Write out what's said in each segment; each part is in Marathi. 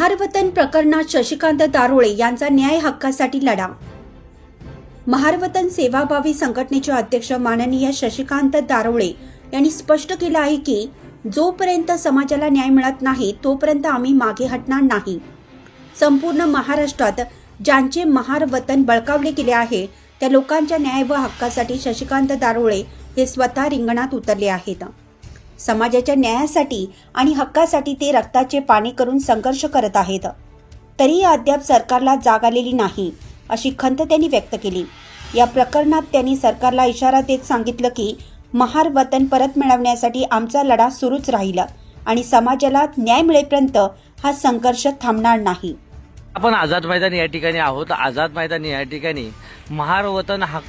महारवतन प्रकरणात शशिकांत दारोळे यांचा न्याय हक्कासाठी लढा. महारवतन सेवाभावी संघटनेचे अध्यक्ष माननीय शशिकांत दारोळे यांनी स्पष्ट केलं आहे की जोपर्यंत समाजाला न्याय मिळत नाही तोपर्यंत आम्ही मागे हटणार नाही. संपूर्ण महाराष्ट्रात ज्यांचे महारवतन बळकावले गेले आहे त्या लोकांच्या न्याय व हक्कासाठी शशिकांत दारोळे हे स्वतः रिंगणात उतरले आहेत. समाजाच्या न्यायासाठी आणि हक्कासाठी ते रक्ताचे पाणी करून संघर्ष करत आहेत. तरीही अद्याप सरकारला जाग आलेली नाही अशी खंत त्यांनी व्यक्त केली. या प्रकरणात त्यांनी सरकारला इशारा देत सांगितलं की महार वतन परत मिळवण्यासाठी आमचा लढा सुरूच राहिला आणि समाजाला न्याय मिळेपर्यंत हा संघर्ष थांबणार नाही. आपण आझाद मैदान या ठिकाणी आहोत. आझाद मैदान या ठिकाणी महार वतन हक्क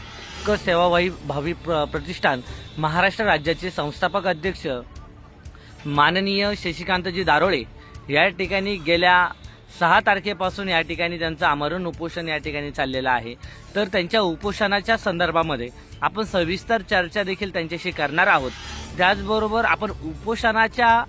सेवाभावी भावी प्र- प्रतिष्ठान महाराष्ट्र राज्याचे संस्थापक अध्यक्ष माननीय शशिकांतजी दारोळे या ठिकाणी गेल्या सहा तारखेपासून या ठिकाणी त्यांचं आमरण उपोषण या ठिकाणी चाललेलं आहे. तर त्यांच्या उपोषणाच्या संदर्भामध्ये आपण सविस्तर चर्चा देखील त्यांच्याशी करणार आहोत. त्याचबरोबर आपण उपोषणाच्या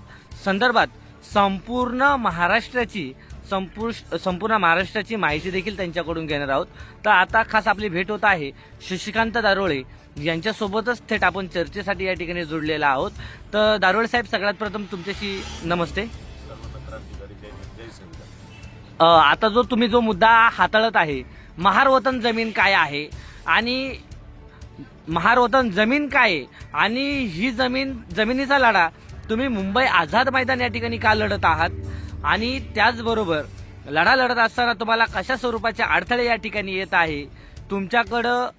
संदर्भात संपूर्ण महाराष्ट्राची संपूर्ण संपूर्ण महाराष्ट्राची माहिती देखील त्यांच्याकडून घेणार आहोत. तर आता खास आपली भेट होत आहे शशिकांत दारोळे. यांच्यासोबतच थेट आपण चर्चेसाठी या ठिकाणी जोडलेला आहोत. तर दारोळे साहेब सगळ्यात प्रथम तुमच्याशी नमस्ते. आता जो तुम्ही जो मुद्दा हाताळत आहे महारवतन जमीन काय आहे? आणि महारवतन जमीन काय आहे? आणि ही जमीन जमिनीचा लढा तुम्ही मुंबई आझाद मैदान या ठिकाणी का लढत आहात? आणि त्याचबरोबर लढा लढत असताना तुम्हाला कशा स्वरूपाचे अडथळे या ठिकाणी येत आहे? तुमच्याकडं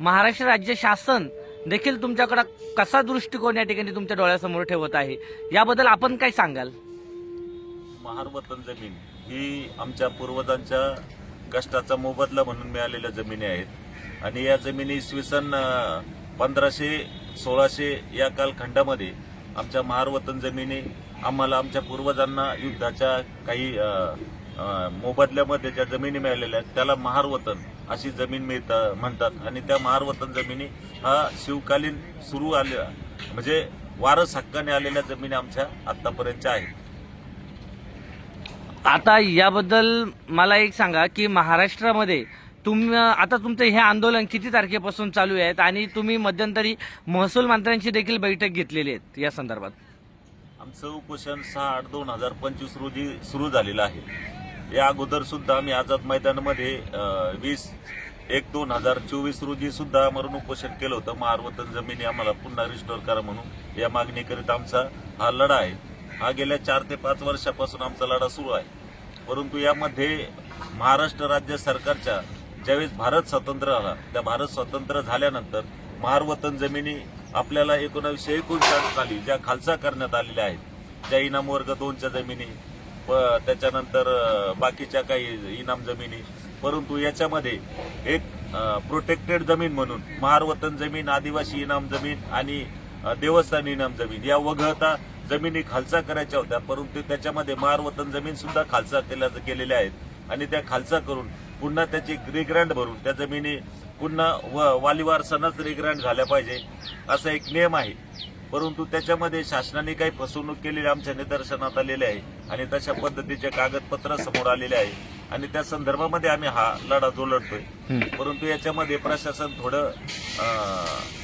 महाराष्ट्र राज्य शासन देखील तुमच्याकडं कसा दृष्टिकोन या ठिकाणी तुमच्या डोळ्यासमोर ठेवत आहे? याबद्दल आपण काय सांगाल? महारवतन जमीन ही आमच्या पूर्वजांच्या कष्टाचा मोबदला म्हणून मिळालेल्या जमिनी आहेत. आणि या जमिनी इसवी सन पंधराशे सोळाशे या कालखंडामध्ये आमच्या महारवतन जमिनी आम्हाला आमच्या पूर्वजांना युद्धाच्या काही मोबदल्यामध्ये ज्या जमिनी मिळालेल्या आहेत त्याला महारवतन अशी जमीन मिळतात म्हणतात. आणि त्या महारवतन जमिनी हा शिवकालीन सुरू आल्या म्हणजे वारस हक्काने आलेल्या जमिनी आमच्या आतापर्यंतच्या आहेत. आता याबद्दल मला एक सांगा की महाराष्ट्रामध्ये तुम आता तुमचं हे आंदोलन किती तारखेपासून चालू आहेत आणि तुम्ही मध्यंतरी महसूल मंत्र्यांची देखील बैठक घेतलेली आहेत या संदर्भात. आमचं उपोषण सहा आठ दोन हजार पंचवीस रोजी सुरू झालेलं आहे. या अगोदर सुद्धा आम्ही आझाद मैदानामध्ये वीस एक दोन हजार चोवीस रोजी सुद्धा मरण उपोषण केलं होतं. महारवतन जमिनी आम्हाला पुन्हा रिस्टोर करा म्हणून या मागणीकरीत आमचा हा लढा आहे. हा गेल्या चार ते पाच वर्षापासून आमचा लढा सुरू आहे. परंतु यामध्ये महाराष्ट्र राज्य सरकारच्या ज्यावेळेस भारत स्वतंत्र झाला त्या भारत स्वतंत्र झाल्यानंतर महारवतन जमिनी आपल्याला एकोणावीसशे एकोणसाठ साली ज्या खालसा करण्यात आलेल्या आहेत त्या इनाम वर्ग दोनच्या जमिनी प त्याच्यानंतर बाकीच्या काही इनाम जमिनी परंतु याच्यामध्ये एक प्रोटेक्टेड जमीन म्हणून महारवतन जमीन आदिवासी इनाम जमीन आणि देवस्थान इनाम जमीन या वगळता जमिनी खालसा करायच्या होत्या परंतु त्याच्यामध्ये महारवतन जमीन सुद्धा खालसा केल्या गेलेल्या आहेत. आणि त्या खालसा करून पुन्हा त्याची रिग्रँड भरून त्या जमिनी पुन्हा व वालीवार सणच रिग्रँड झाल्या पाहिजे असा एक नियम आहे. परंतु त्याच्यामध्ये शासनाने काही फसवणूक केलेली आमच्या निदर्शनात आलेली आहे आणि तशा पद्धतीचे कागदपत्र समोर आलेले आहे आणि त्या संदर्भामध्ये आम्ही हा लढा जो लढतोय परंतु याच्यामध्ये प्रशासन थोडं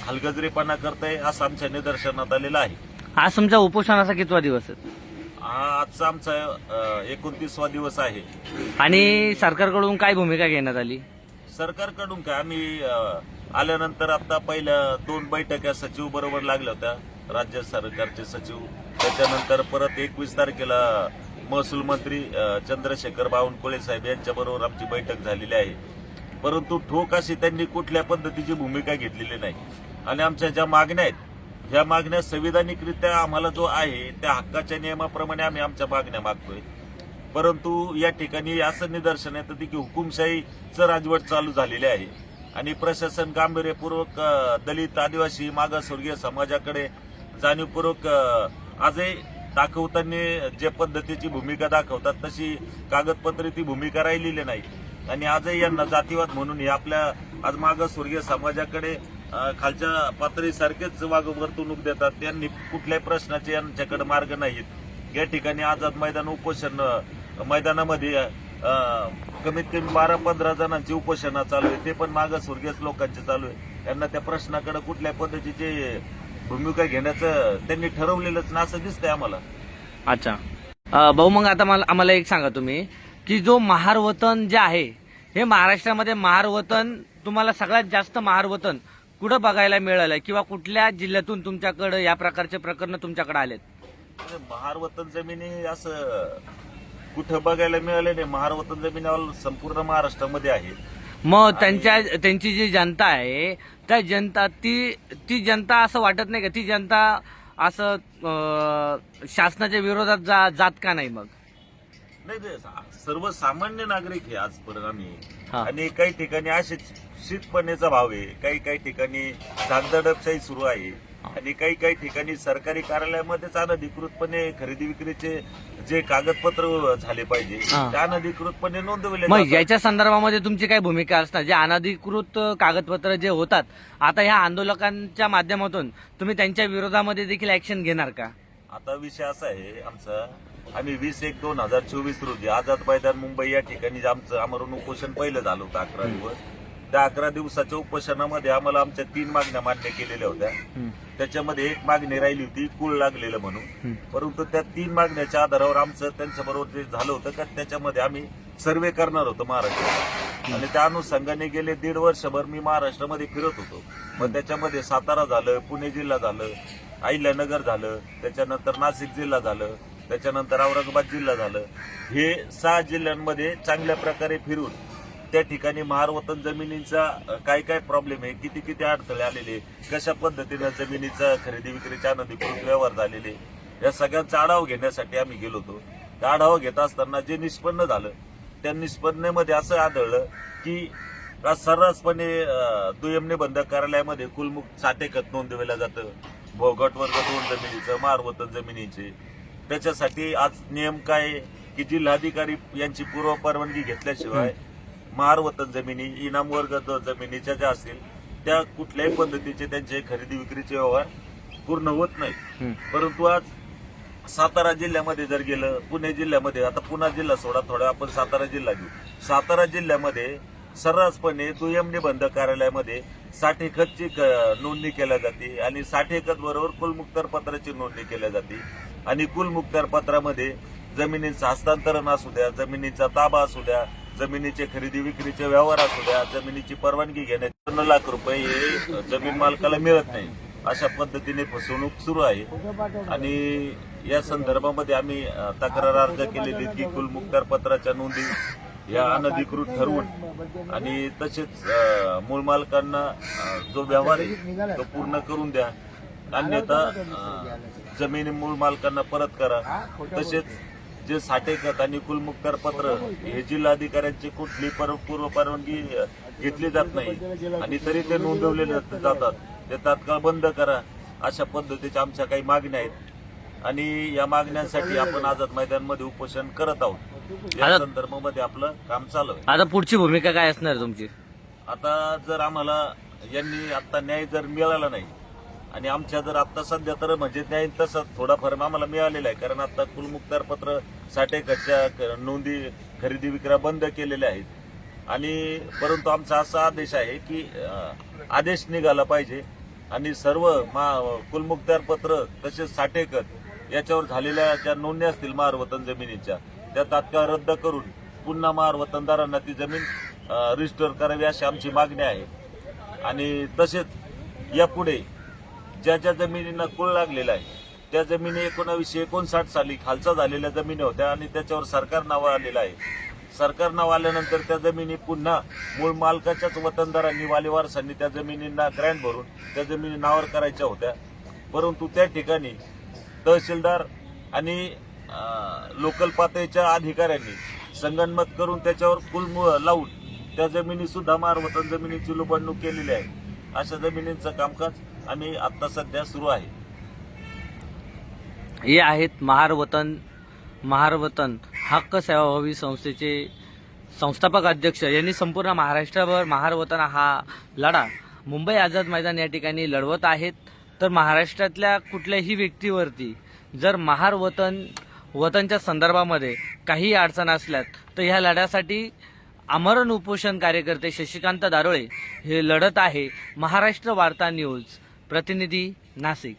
हलगजरीपणा करतंय असं आमच्या निदर्शनात आलेलं आहे. आज तुमच्या उपोषणाचा कितवा दिवस आहे? हा आजचा आमचा एकोणतीसवा दिवस आहे. आणि सरकारकडून काय भूमिका घेण्यात आली? सरकारकडून काय आम्ही आल्यानंतर आता पहिल्या दोन बैठका सचिव बरोबर लागल्या होत्या. राज्य सरकारचे सचिव. त्याच्यानंतर परत एकवीस तारखेला महसूल मंत्री चंद्रशेखर बावनकुळे साहेब यांच्या बरोबर आमची बैठक झालेली आहे. परंतु ठोक अशी त्यांनी कुठल्या पद्धतीची भूमिका घेतलेली नाही. आणि आमच्या ज्या मागण्या आहेत ह्या मागण्या संविधानिकरित्या आम्हाला जो आहे त्या हक्काच्या नियमाप्रमाणे आम्ही आमच्या मागण्या मागतोय. परंतु या ठिकाणी असं निदर्शन येतं की हुकुमशाहीचं राजवट चालू झालेली आहे. आणि प्रशासन गांभीर्यपूर्वक दलित आदिवासी मागासवर्गीय समाजाकडे जाणीवपूर्वक आजही दाखवताना जे पद्धतीची भूमिका दाखवतात तशी कागदपत्रे ती भूमिका राहिलेली नाही. आणि आजही यांना जातीवाद म्हणून हे आपल्या आज मागासवर्गीय समाजाकडे खालच्या पातळीसारखेच वाग वर्तवणूक देतात. त्यांनी कुठल्याही प्रश्नाचे यांच्याकडे मार्ग नाहीत. या ठिकाणी आझाद मैदान उपोषण मैदानामध्ये कमीत कमी बारा पंधरा जणांची उपोषणं चालू आहे. ते पण मागासवर्गीय लोकांचे चालू आहे. त्यांना त्या प्रश्नाकडे कुठल्या पद्धतीचे भूमिका घेण्याचं त्यांनी ठरवलेलंच ना असं दिसतंय आम्हाला. अच्छा. भाऊ मग आता मला आम्हाला एक सांगा तुम्ही की जो महारवतन जे आहे हे महाराष्ट्रामध्ये महारवतन तुम्हाला सगळ्यात जास्त महारवतन कुठं बघायला मिळालं? किंवा कुठल्या जिल्ह्यातून तुमच्याकडे या प्रकारचे प्रकरण तुमच्याकडे आलेत? महारवतन जमिनी असं कुठं बघायला मिळाले नाही. महारवतन जमिनी all संपूर्ण महाराष्ट्रामध्ये आहे. मग त्यांच्या त्यांची जी जनता आहे त्या जनता ती ती जनता असं वाटत नाही का? ती जनता असं अ, शासनाच्या विरोधात जा जात का नाही मग? नाही ते सर्वसामान्य नागरिक आहे आजपर्यंत आम्ही. हा. आणि काही ठिकाणी असे भाव आहे. काही काही ठिकाणी धाकधडपशाही सुरू आहे. आणि काही काही ठिकाणी सरकारी कार्यालयामध्येच अनधिकृतपणे खरेदी विक्रीचे जे कागदपत्र झाले पाहिजे. ते अनधिकृतपणे नोंदवले मग जातात. याच्या संदर्भामध्ये तुमची काय भूमिका असणार जे अनधिकृत कागदपत्र जे होतात आता ह्या आंदोलकांच्या माध्यमातून तुम्ही त्यांच्या विरोधामध्ये देखील ऍक्शन घेणार का आता विषय असा आहे आमचा आम्ही वीस एक दोन हजार चोवीस रोजी आझाद मैदान मुंबई या ठिकाणी जे आमचं आमरण उपोषण पहिलं झालं होतं अकरा दिवस त्या अकरा दिवसाच्या उपोषणामध्ये आम्हाला आमच्या तीन मागण्या मान्य केलेल्या होत्या. त्याच्यामध्ये एक मागणी राहिली होती कुळ लागलेलं म्हणून. परंतु त्या तीन मागण्याच्या आधारावर आमचं त्यांच्याबरोबर जे झालं होतं का त्याच्यामध्ये आम्ही सर्वे करणार होतो महाराष्ट्रात. आणि त्या अनुषंगाने गेले दीड वर्षभर मी महाराष्ट्रामध्ये फिरत होतो. मग त्याच्यामध्ये सातारा झालं पुणे जिल्हा झालं अहिल्यानगर झालं त्याच्यानंतर नाशिक जिल्हा झालं त्याच्यानंतर औरंगाबाद जिल्हा झालं. हे सहा जिल्ह्यांमध्ये चांगल्या प्रकारे फिरून त्या ठिकाणी महारवतन जमिनीचा काय काय प्रॉब्लेम आहे? किती किती अडथळे आलेले कशा पद्धतीनं जमिनीचा खरेदी विक्रीच्या अनधिकृत व्यवहार झालेले या सगळ्यांचा आढावा घेण्यासाठी आम्ही गेलो होतो. त्या आढावा घेत असताना जे निष्पन्न झालं त्या निष्पन्नेमध्ये असं आढळलं की सर्रासपणे अ, दुय्यम निबंधक कार्यालयामध्ये कुलमुख साठेकत नोंदविलं जातं. भोगट वर्ग दोन जमिनीचं मारवतन जमिनीचे. त्याच्यासाठी आज नियम काय आहे? की जिल्हाधिकारी यांची पूर्व परवानगी घेतल्याशिवाय महारवतन जमिनी इनाम वर्ग जमिनीच्या ज्या असतील त्या कुठल्याही पद्धतीचे त्यांचे खरेदी विक्रीचे व्यवहार पूर्ण होत नाही परंतु आज सातारा जिल्ह्यामध्ये जर गेलं पुणे जिल्ह्यामध्ये आता पुणा जिल्हा सोडा थोडा आपण सातारा जिल्हा घेऊ. सातारा जिल्ह्यामध्ये सर्रासपणे दुय्यम निबंध कार्यालयामध्ये साठे खतची क- नोंदणी केल्या जाते आणि साठे खत बरोबर कुलमुक्तार पत्राची नोंदणी केल्या जाते. आणि कुलमुक्तार पत्रामध्ये जमिनीचं हस्तांतरण असू द्या जमिनीचा ताबा असू द्या जमिनीचे खरेदी विक्रीचे व्यवहार असू द्या जमिनीची परवानगी घेण्याचे दोन लाख रुपये हे जमीन मालकाला मिळत नाही. अशा पद्धतीने फसवणूक सुरू आहे. आणि या संदर्भामध्ये आम्ही तक्रार अर्ज केलेली की कुलमुक्तार पत्राच्या नोंदी या अनधिकृत ठरवून आणि तसेच मूळ मालकांना जो व्यवहार आहे तो पूर्ण करून द्या. अन्यथा जमीन जमिनी मूळ मालकांना परत करा. तसेच जे साठेखत आणि कुलमुक्तार पत्र हे जिल्हाधिकाऱ्यांची कुठली पर- पूर्व परवानगी घेतली जात नाही. आणि तरी ते नोंदवले जात- जातात. ते तात्काळ बंद करा अशा पद्धतीच्या आमच्या काही मागण्या आहेत. आणि या मागण्यांसाठी आपण आझाद मैदानमध्ये उपोषण करत आहोत. या संदर्भामध्ये आपलं काम चालू आहे. आता पुढची भूमिका काय असणार तुमची? आता जर आम्हाला यांनी आता न्याय जर मिळाला नाही आणि आमच्या जर आता सध्या तर म्हणजे न्याय तसं थोडाफार आम्हाला मिळालेला आहे कारण आता कुलमुक्तार पत्र साठेकरच्या क- नोंदी खरेदी विक्रा बंद केलेल्या आहेत. आणि परंतु आमचा असा आदेश आहे की आदेश निघाला पाहिजे. आणि सर्व मा कुलमुक्तार पत्र तसेच साठेकर याच्यावर झालेल्या ज्या नोंदणी असतील महारवतन जमिनीच्या त्या तात्काळ रद्द करून पुन्हा महारवतनदारांना ती जमीन रजिस्टर करावी अशी आमची मागणी आहे. आणि तसेच यापुढे ज्या ज्या जमिनींना कुळ लागलेला आहे त्या जमिनी एकोणावीसशे एकोणसाठ साली खालचा झालेल्या जमिनी होत्या आणि त्याच्यावर सरकार नाव आलेलं आहे. सरकार नाव आल्यानंतर त्या जमिनी पुन्हा मूळ मालकाच्याच वतनदारांनी वालेवारसांनी त्या जमिनींना ग्रँड भरून त्या जमिनी नावावर करायच्या होत्या. परंतु त्या ठिकाणी तहसीलदार आणि लोकल पातळीच्या अधिकाऱ्यांनी संगनमत करून त्याच्यावर कुल लावून त्या जमिनीसुद्धा मारवतन जमिनीची लुबाडणूक केलेली आहे. अशा जमिनींचं कामकाज आम्ही आत्ता सध्या सुरू आहे. हे आहेत महारवतन महारवतन हक्क सेवाभावी संस्थेचे संस्थापक अध्यक्ष. यांनी संपूर्ण महाराष्ट्राभर महारवतन हा लढा मुंबई आझाद मैदान या ठिकाणी लढवत आहेत. तर महाराष्ट्रातल्या कुठल्याही व्यक्तीवरती जर महारवतन वतनच्या संदर्भामध्ये काही अडचण असल्यात तर ह्या लढ्यासाठी आमरण उपोषण कार्यकर्ते शशिकांत दारोळे हे लढत आहे. महाराष्ट्र वार्ता न्यूज. प्रतिनिधी नाशिक.